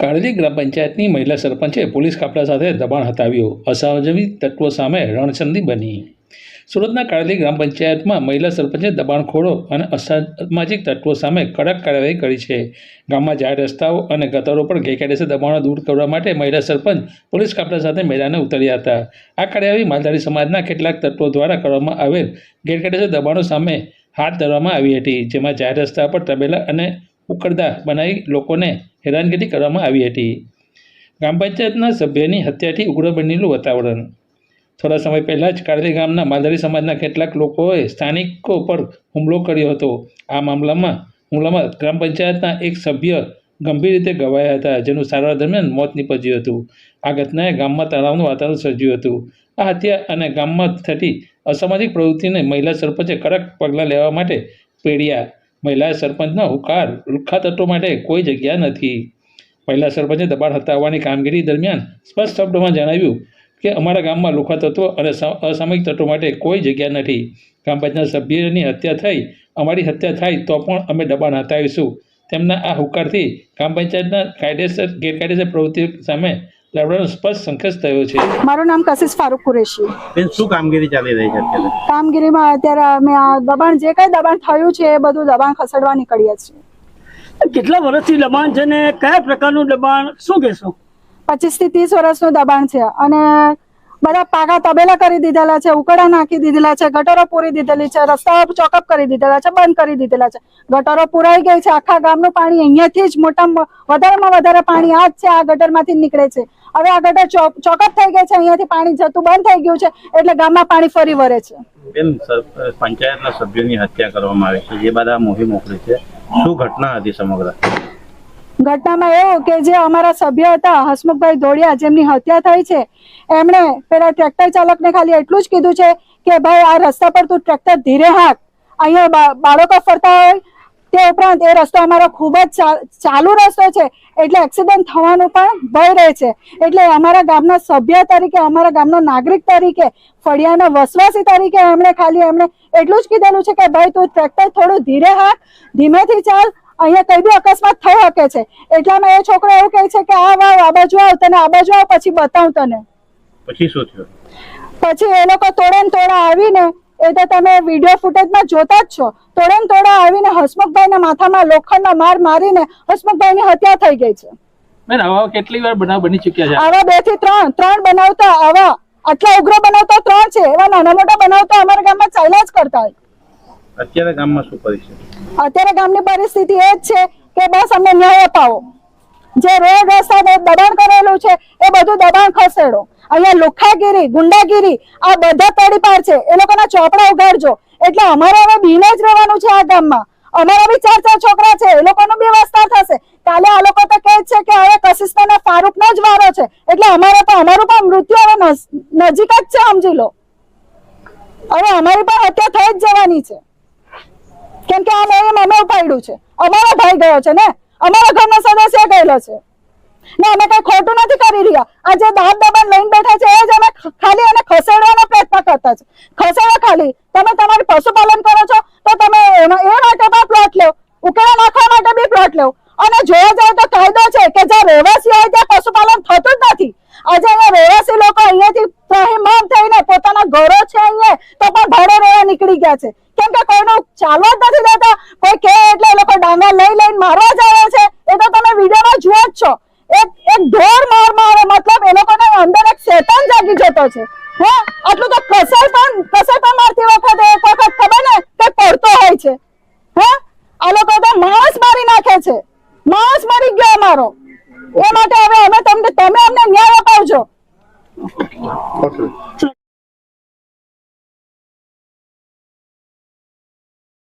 કાળેલી ગ્રામ પંચાયતની મહિલા સરપંચે પોલીસ કાફલા સાથે દબાણ હટાવ્યું. અસામાજિક તત્વો સામે રણસંધી બની. સુરતના કાળજી ગ્રામ પંચાયતમાં મહિલા સરપંચે દબાણખોરો અને અસામાજિક તત્વો સામે કડક કાર્યવાહી કરી છે. ગામમાં જાહેર રસ્તાઓ અને ગતરો પર ગેરકાયદેસર દબાણો દૂર કરવા માટે મહિલા સરપંચ પોલીસ કાફલા સાથે મેદાને ઉતર્યા હતા. આ કાર્યવાહી માલધારી સમાજના કેટલાક તત્વો દ્વારા કરવામાં આવેલ ગેરકાયદેસર દબાણો સામે હાથ ધરવામાં આવી હતી, જેમાં જાહેર રસ્તા પર તબેલા અને ઉકરદા બનાવી લોકોને હેરાનગતિ કરવામાં આવી હતી. ગ્રામ પંચાયતના સભ્યની હત્યાથી ઉગ્ર બનેલું વાતાવરણ. થોડા સમય પહેલાં જ કાળલી ગામના માલધારી સમાજના કેટલાક લોકોએ સ્થાનિકો પર હુમલો કર્યો હતો. આ મામલામાં હુમલામાં ગ્રામ પંચાયતના એક સભ્ય ગંભીર રીતે ઘવાયા હતા, જેનું સારવાર દરમિયાન મોત નીપજ્યું હતું. આ ઘટનાએ ગામમાં તણાવનું વાતાવરણ સર્જ્યું હતું. આ હત્યા અને ગામમાં થતી અસામાજિક પ્રવૃત્તિને મહિલા સરપંચે કડક પગલાં લેવા માટે પ્રેર્યા મહિલા સરપંચના હુકાર રૂખા તત્વો માટે કોઈ જગ્યા નથી. મહિલા સરપંચે દબાણ હટાવવાની કામગીરી દરમિયાન સ્પષ્ટ શબ્દોમાં જણાવ્યું કે અમારા ગામમાં લુખા તત્વો અને અસામયિક તત્વો માટે કોઈ જગ્યા નથી. ગ્રામ પંચાયત સભ્યની હત્યા થઈ, અમારી હત્યા થાય તો પણ અમે દબાણ હટાવીશું. તેમના આ હુકારથી ગ્રામ પંચાયતના કાયદેસર, ગેરકાયદેસર પ્રવૃત્તિ સામે લડવાનો સ્પષ્ટ સંકેત થયો છે. મારું નામ કશિશ ફારૂક કુરેશી. બેન શું કામગીરી ચાલી રહી છે અત્યારે? કામગીરીમાં અત્યારે અમે આ દબાણ જે કઈ દબાણ થયું છે એ બધું દબાણ ખસેડવા નીકળ્યા છીએ. કેટલા વર્ષથી દબાણ છે ને? કયા પ્રકારનું દબાણ? શું કહેશો? પચીસથી ત્રીસ વર્ષનું દબાણ છે. અને બધા પાકા તબેલા કરી દીધેલા છે ઉકડા નાખી દીધેલા છે, ગટરો પૂરી દીધેલી છે રસ્તાઓ ચોકઅપ કરી દીધેલા છે, બંધ કરી દીધેલા છે. ગટરો પુરાઈ ગઈ છે, આખા ગામનું પાણી અહીંયાથી જ મોટા વધારેમાં વધારે પાણી આ જ છે, આ ગટરમાંથી નીકળે છે. હવે આ ગટર ચોકઅપ થઈ ગઈ છે, અહીંયાથી પાણી જતું બંધ થઈ ગયું છે, એટલે ગામમાં પાણી ફરી વરે છે. પંચાયતના સભ્યોની હત્યા કરવામાં આવી છે, જે બાદ આ મોકલી છે. શું ઘટના હતી સમગ્ર? ઘટનામાં એવું કે જે અમારા સભ્ય હતા, હસમુખભાઈ ધોળિયા જેમની હત્યા થઈ છે, એમણે પેલા ટ્રેક્ટર ચાલકને ખાલી એટલું જ કીધું છે કે, ભાઈ, આ રસ્તા પર તું ટ્રેક્ટર ધીરે હાક. અહીંયા બાળકો ફરતા હોય, તે ઉપરાંત એ રસ્તો અમારો ખૂબ જ ચાલુ રસ્તો છે, એટલે એક્સિડન્ટ થવાનું પણ ભય રહે છે. એટલે અમારા ગામના સભ્ય તરીકે, અમારા ગામનો નાગરિક તરીકે, ફળિયાના વસવાસી તરીકે એમણે ખાલી એમણે એટલું જ કીધેલું છે કે, ભાઈ, તું ટ્રેક્ટર થોડું ધીરે હાક, ધીમેથી ચાલ અહીંયા કઈ બી અકસ્માત થઈ શકે છે. એટલામાં એ છોકરો એવું કહે છે કે આ વાવ આ બાજુ આવ તને આ બાજુ આવ પછી બતાવું તને. પછી શું થયું? પછી એ લોકો તોડે ને તોડા આવીને એ તો તમે વીડિયો ફૂટેજમાં જોતા જ છો. તોડે ને તોડા આવીને હસમુખભાઈના માથામાં લોખંડનો માર મારીને હસમુખભાઈની હત્યા થઈ ગઈ છે. બેન આવા કેટલી વાર બનાવ બની ચૂક્યા છે? આવા બેથી ત્રણ ત્રણ બનાવતા આવા. આટલા ઉગ્ર બનાવતા ત્રણ છે. એવા નાના મોટા બનાવતા અમારા ગામમાં ચાલ્યા જ કરતા હોય. અત્યારે ગામમાં શું પરિસ્થિતિ? અત્યારે ગામની પરિસ્થિતિ એ જ છે કે બસ અમને ન્યાય અપાવો. જે રોડ રસ્તા દબાણ કરેલું છે, એ બધું દબાણ ખસેડો. અહીંયા લુખાગીરી, ગુંડાગીરી, આ બધા તડીપાર છે. એ લોકોના ચોપડા ઉગાડજો. એટલે અમારે હવે બીને જ રહેવાનું છે આ ગામમાં. અમારા બી ચાર ચાર છોકરા છે, એ લોકોનું બી વસ્તાર થશે. કાલે આ લોકો તો કહે છે કે હવે કશિસ્તા ને ફારૂકનો જ વારો છે. એટલે અમારે તો, અમારું પણ મૃત્યુ હવે નજીક જ છે, સમજી લો. હવે અમારી પણ હત્યા થઈ જ જવાની છે. કેમ કે આ નિયમ અમે ઉપાડ્યું છે. અમારો ભાઈ ગયો છે ને? અમારા ઘરનો સદસ્ય ગયેલો છે. ને અમે કઈ ખોટું નથી કરી રહ્યા. આ જે દાંત દબાણ લઈને બેઠા છે, એ જ અમે ખાલી એને ખસેડવાનો પ્રયત્ન કરતા છે. ખસેડો ખાલી. તમે તમારી પશુપાલન કરો છો, તો તમે એ માટે પણ પ્લોટ લો. ઉકેલા નાખવા માટે બી પ્લોટ લો. અને જોવા જાય તો કાયદો છે કે જ્યાં રહેવાસી હોય ત્યાં પશુપાલન થતું જ નથી, આજે અહીંયા રહેવાસી લોકો અહીંયાથી ત્રાહિમામ થઈને પોતાના ઘરો છે અહીંયા, તો પણ ભાડે રહેવા નીકળી ગયા છે. કેમ કે કોઈનું ચાલવા નથી દેતા કોઈ કહે એટલે એ લોકો ડાંગા લઈ લઈને મારવા જ આવે છે. એ તો તમે વિડીયોમાં જુઓ જ છો. એક એક ઢોર માર મારે મતલબ એ લોકોને અંદર એક શેતાન જાગી જતો છે. હે? આટલું તો કસાઈ પણ કસાઈ પણ મારતી વખતે એક વખત ખબર ને કે પડતો હોય છે. હે? આ લોકો તો માણસ મારી નાખે છે. માણસ મરી ગયો અમારો. એ માટે હવે અમે તમને, તમે અમને ન્યાય અપાવજો.